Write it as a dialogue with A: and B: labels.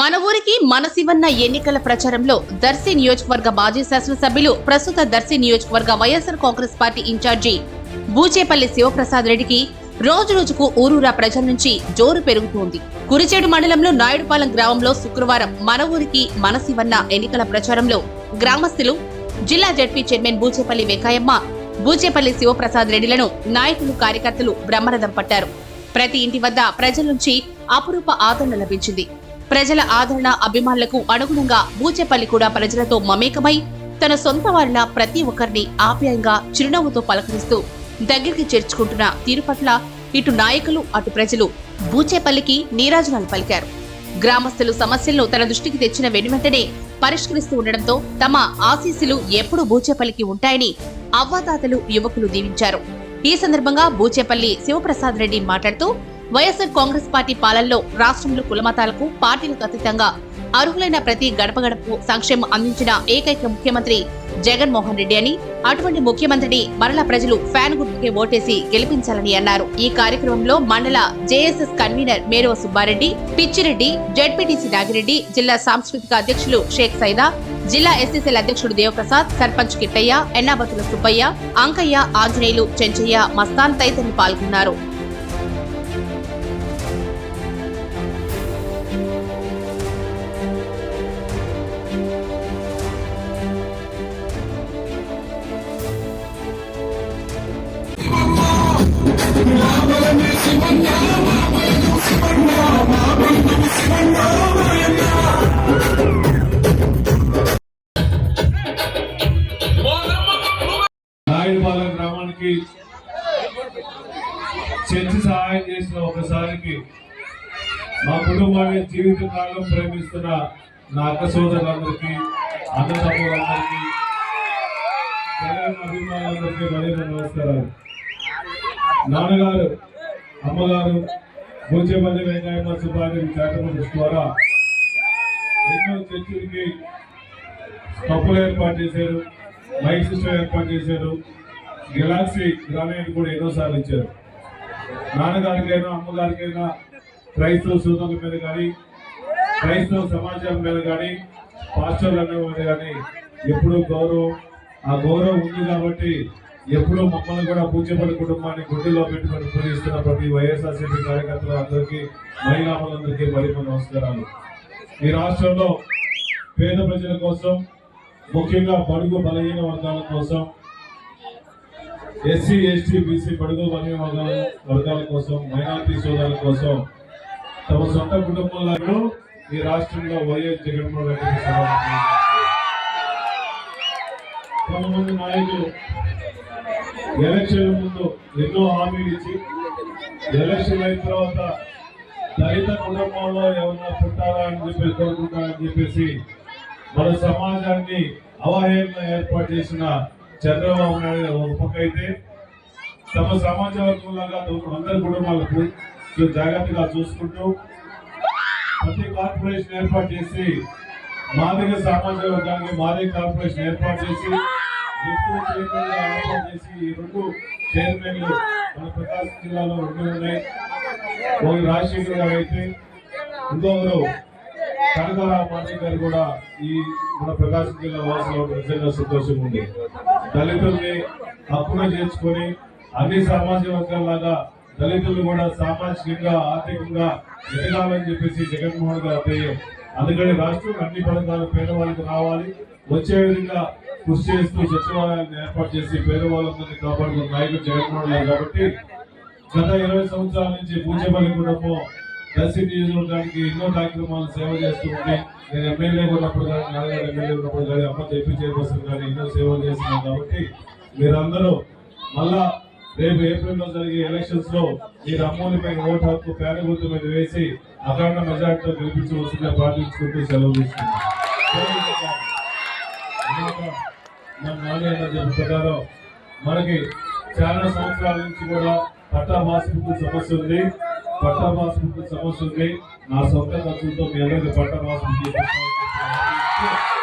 A: మన ఊరికి మన శివన్న ఎన్నికల ప్రచారంలో దర్శి నియోజకవర్గ మాజీ శాసనసభ్యులు ప్రస్తుత దర్శి నియోజకవర్గ YSR Congress party incharge Buchepalli Sivaprasad రెడ్డికి రోజు రోజుకు ఊరూరా ప్రజల నుంచి జోరు పెరుగుతోంది. కురిచేడు మండలంలో నాయుడుపాలెం గ్రామంలో శుక్రవారం మన ఊరికి మన శివన్న ఎన్నికల ప్రచారంలో గ్రామస్తులు జిల్లా జడ్పీ చైర్మన్ బూచేపల్లి వెంకయ్యమ్మ బూచేపల్లి శివప్రసాద్ రెడ్డిలను నాయకులు కార్యకర్తలు బ్రహ్మరథం పట్టారు. ప్రతి ఇంటి వద్ద ప్రజల నుంచి అపురూప ఆదరణ లభించింది. ప్రజల ఆదరణ అభిమానులకు అనుగుణంగా బూచేపల్లి కూడా ప్రజలతో మమేకమై తన సొంత వారిలా ప్రతి ఒక్కరిని ఆప్యాయంగా చిరునవ్వుతో పలకరిస్తూ దగ్గరికి చేర్చుకుంటున్న తీరు పట్ల ఇటు నాయకులు అటు ప్రజలు బూచేపల్లికి నీరాజనాలు పలికారు. గ్రామస్తులు సమస్యలను తన దృష్టికి తెచ్చిన వెనువెంటనే పరిష్కరిస్తూ ఉండడంతో తమ ఆశీస్సులు ఎప్పుడూ బూచేపల్లికి ఉంటాయని అవ్వాతాతలు యువకులు దీవించారు. ఈ సందర్భంగా బూచేపల్లి శివప్రసాద్ రెడ్డి మాట్లాడుతూ వైఎస్ఆర్ కాంగ్రెస్ పార్టీ పాలనలో రాష్ట్రంలో కులమతాలకు పార్టీలకు అతీతంగా అర్హులైన ప్రతి గడప గడపకు సంక్షేమం అందించిన ఏకైక ముఖ్యమంత్రి జగన్మోహన్ రెడ్డి అని అటువంటి ముఖ్యమంత్రిని మరల ప్రజలు ఫ్యాన్ గుర్తుకే ఓటేసి గెలిపించాలని అన్నారు. ఈ కార్యక్రమంలో మండల JSS convener Merava Subbareddy Pichireddy ZPTC Nagireddy జిల్లా సాంస్కృతిక అధ్యక్షులు షేక్ సైదా జిల్లా ఎస్సీసీల అధ్యక్షుడు దేవప్రసాద్ సర్పంచ్ కిట్టయ్య ఎన్నాబతుల సుబ్బయ్య అంకయ్య ఆంజనేయులు చెంచయ్య మస్తాన్ తదితరులు పాల్గొన్నారు.
B: నాయుడుపాలెం గ్రామానికి చర్చి సహాయం చేసిన ఒకసారికి మా కుటుంబాన్ని జీవితకాలం ప్రేమిస్తున్న నా అక్క సోదరులందరికీ అన్నదమ్ములందరికీ జగన్ అభిమానులందరికీ మరీ నమస్కారాలు. నాన్నగారు అమ్మగారు భూచేపల్లి వెంకయ్యమ్మ సుబ్బారెడ్డి చారిటబుల్ ద్వారా ఎన్నో చర్చిలకి కప్పులు ఏర్పాటు చేశారు మైక్ సిస్టమ్ ఏర్పాటు చేశారు. గెలాక్సీ గ్రానైట్ కూడా ఎన్నోసార్లు ఇచ్చారు. నాన్నగారికైనా అమ్మగారికైనా క్రైస్తవ సోదరుల మీద కానీ క్రైస్తవ సమాజం మీద కానీ పాస్టర్లు అనేవారు కానీ ఎప్పుడూ గౌరవం ఆ గౌరవం ఉంది కాబట్టి ఎప్పుడూ మమ్మల్ని కూడా పూజపల్లి కుటుంబాన్ని గుడ్డిలో పెట్టుకొని పూజిస్తున్న ప్రతి వైఎస్ఆర్సీపీ కార్యకర్తలు అందరికీ మహిళాములందరికీ మరి నమస్కారాలు. ఈ రాష్ట్రంలో పేద ప్రజల కోసం ముఖ్యంగా బడుగు బలహీన వర్గాల కోసం ఎస్సీ ఎస్టీ బీసీ పడుగు వర్గ వర్గాల వర్గాల కోసం మైనార్టీ సోదరుల కోసం తమ సొంత కుటుంబంలో ఈ రాష్ట్రంలో వైఎస్ జగన్మోహన్ రెడ్డి కొంతమంది నాయకులు ఎలక్షన్ ముందు ఎన్నో హామీలు ఇచ్చి ఎలక్షన్ అయిన తర్వాత దళిత కుటుంబంలో ఏమన్నా పుట్టారా అని చెప్పి కోరుకుంటారని చెప్పేసి మన సమాజాన్ని అవహేళన ఏర్పాటు చేసిన చంద్రబాబు నాయుడు ఒక పక్క అయితే తమ సమాజ వర్గంలాగా అందరి కుటుంబాలకు జాగ్రత్తగా చూసుకుంటూ ప్రతి కార్పొరేషన్ ఏర్పాటు చేసి మాదిగ సామాజిక వర్గానికి మాదిగ కార్పొరేషన్ ఏర్పాటు చేసి ఏర్పాటు చేసి ఈ రెండు చైర్మన్లు మన ప్రకాశం జిల్లాలో ఉండి ఉన్నాయి. ఒక రాజశేఖర్ గారు అయితే ఇంకొకరు కనకరావు మాదిగ గారు కూడా ఈ మన ప్రకాశం జిల్లా వాసులో నిజంగా సంతోషంగా ఉంది. దళితుల్ని హక్కున చేర్చుకొని అన్ని సామాజిక వర్గాల్లాగా దళితులు కూడా సామాజికంగా ఆర్థికంగా ఎదగాలని చెప్పేసి జగన్మోహన్ గారు ధ్యేయం అందుకని రాష్ట్రం అన్ని పథకాలు పేదవాళ్ళకి రావాలి. వచ్చే విధంగా కృషి చేస్తూ సచివాలయాన్ని ఏర్పాటు చేసి పేదవాళ్ళందరినీ కాపాడుకున్న నాయకుడు జగన్మోహన్ గారు. కాబట్టి గత ఇరవై సంవత్సరాల నుంచి పూజపల్లి కుటుంబం దర్శి నియోజకవర్గానికి ఎన్నో కార్యక్రమాలు సేవ చేస్తూ ఉంది నేను ఎమ్మెల్యే ఉన్నప్పుడు కానీ నాన్నగారు ఎమ్మెల్యే ఉన్నప్పుడు కానీ అమ్మ చెప్పి చైర్పర్సన్ కానీ ఎన్నో సేవలు చేస్తున్నాను కాబట్టి మీరందరూ మళ్ళా రేపు ఏప్రిల్లో జరిగే ఎలక్షన్స్లో మీరు అమ్మోని ఓటు హక్కు పేదగుర్తు మీద వేసి అఖండ మెజార్టీతో గెలిపించవలసిందిగా ప్రార్థించుకుంటూ సెలవు తీసుకున్నాను ప్రకారం మనకి చాలా సంవత్సరాల నుంచి కూడా పట్టా పాస్బుక్ సమస్య ఉంది. పట్టా పాస్బుక్ సమస్య ఉంది. నా సొంత ఖర్చులతో మీ అందరికి పట్టా పాస్బుక్ ఇప్పిస్తామని చెప్పి